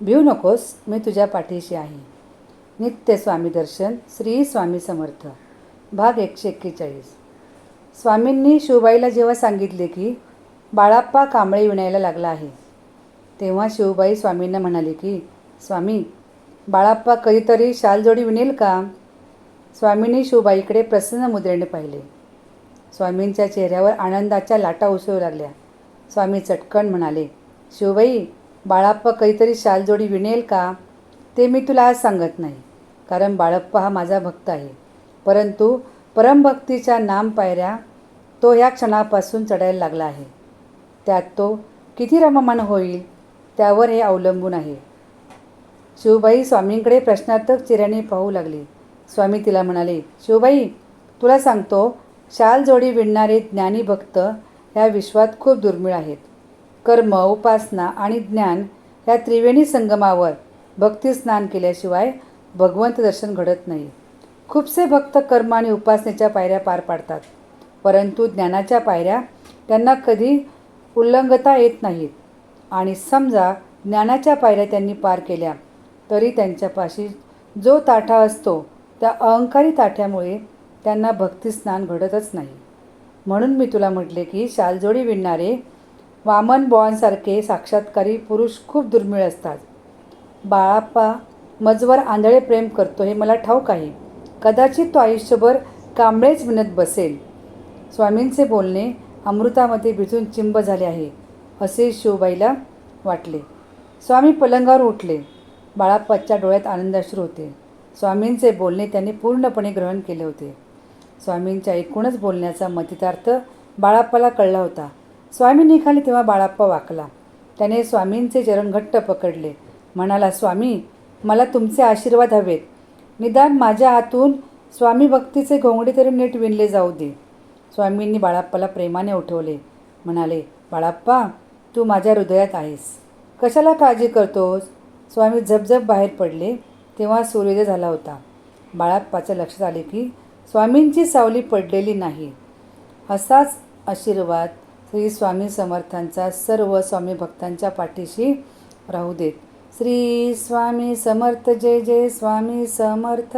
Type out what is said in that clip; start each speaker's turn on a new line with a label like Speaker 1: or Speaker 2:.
Speaker 1: भिऊ नकोस मी तुझ्या पाठीशी आहे. नित्य स्वामी दर्शन श्री स्वामी समर्थ. भाग एकशे एक्केचाळीस. स्वामींनी शिवबाईला जेव्हा सांगितले की बाळाप्पा कांबळे विणायला लागला आहे. तेव्हा शिवबाई स्वामींना म्हणाले की स्वामी बाळाप्पा कधीतरी शालजोडी विणेल का? स्वामींनी शिवबाईकडे प्रसन्न मुद्रेने पाहिले. स्वामींच्या चेहऱ्यावर आनंदाच्या लाटा उसळू लागल्या. स्वामी चटकन म्हणाले शिवबाई बाळाप्पा काहीतरी शालजोडी विणेल का? ते मी तुला आज सांगत नाही. कारण बाळप्पा हा माझा भक्त आहे. परंतु परमभक्तीच्या नाम पायऱ्या तो ह्या क्षणापासून चढायला लागला आहे. त्यात तो किती रममान होईल त्यावर हे अवलंबून आहे. शिवबाई स्वामींकडे प्रश्नार्थक चिऱ्याने पाहू लागली. स्वामी तिला म्हणाले शिवबाई तुला सांगतो शाल जोडी विणणारे ज्ञानी भक्त ह्या विश्वात खूप दुर्मिळ आहेत. कर्म उपासना आणि ज्ञान या त्रिवेणी संगमावर भक्ती स्नान केल्याशिवाय भगवंत दर्शन घडत नाही. खूपसे भक्त कर्म आणि उपासनेच्या पायऱ्या पार पाडतात. परंतु ज्ञानाच्या पायऱ्या त्यांना कधी उल्लंघता येत नाहीत. आणि समजा ज्ञानाच्या पायऱ्या त्यांनी पार केल्या तरी त्यांच्यापाशी जो ताठा असतो त्या अहंकारी ताठ्यामुळे त्यांना भक्तिस्नान घडतच नाही. म्हणून मी तुला म्हटले की शालजोडी विणणारे वामन बॉनसारखे साक्षात्कारी पुरुष खूप दुर्मिळ असतात. बाळाप्पा मजवर आंधळे प्रेम करतो हे मला ठाऊक आहे. कदाचित तो आयुष्यभर कांबळेच विनत बसेल. स्वामींचे बोलणे अमृतामध्ये भिजून चिंब झाले आहे असे शिवबाईला वाटले. स्वामी पलंगावर उठले. बाळाप्पाच्या डोळ्यात आनंदाश्रू होते. स्वामींचे बोलणे त्यांनी पूर्णपणे ग्रहण केले होते. स्वामींच्या एकूणच बोलण्याचा मतितार्थ बाळाप्पाला कळला होता. स्वामी निघाले तेव्हा बाळाप्पा वाकला. त्याने स्वामींचे चरण घट्ट पकडले. म्हणाला स्वामी मला तुमचे आशीर्वाद हवेत. निदान माझ्या हातून स्वामी भक्तीचे घोंगडे तरी नीट विणले जाऊ दे. स्वामींनी बाळाप्पाला प्रेमाने उठवले. म्हणाले बाळाप्पा तू माझ्या हृदयात आहेस. कशाला काळजी करतोस? स्वामी झपझप बाहेर पडले. तेव्हा सूर्योदय झाला होता. बाळाप्पाच्या लक्षात आले की स्वामींची सावली पडलेली नाही. असाच आशीर्वाद श्री स्वामी समर्थांचा सर्व स्वामी भक्तांच्या पाठीशी राहू देत. श्री स्वामी समर्थ जय जय स्वामी समर्थ.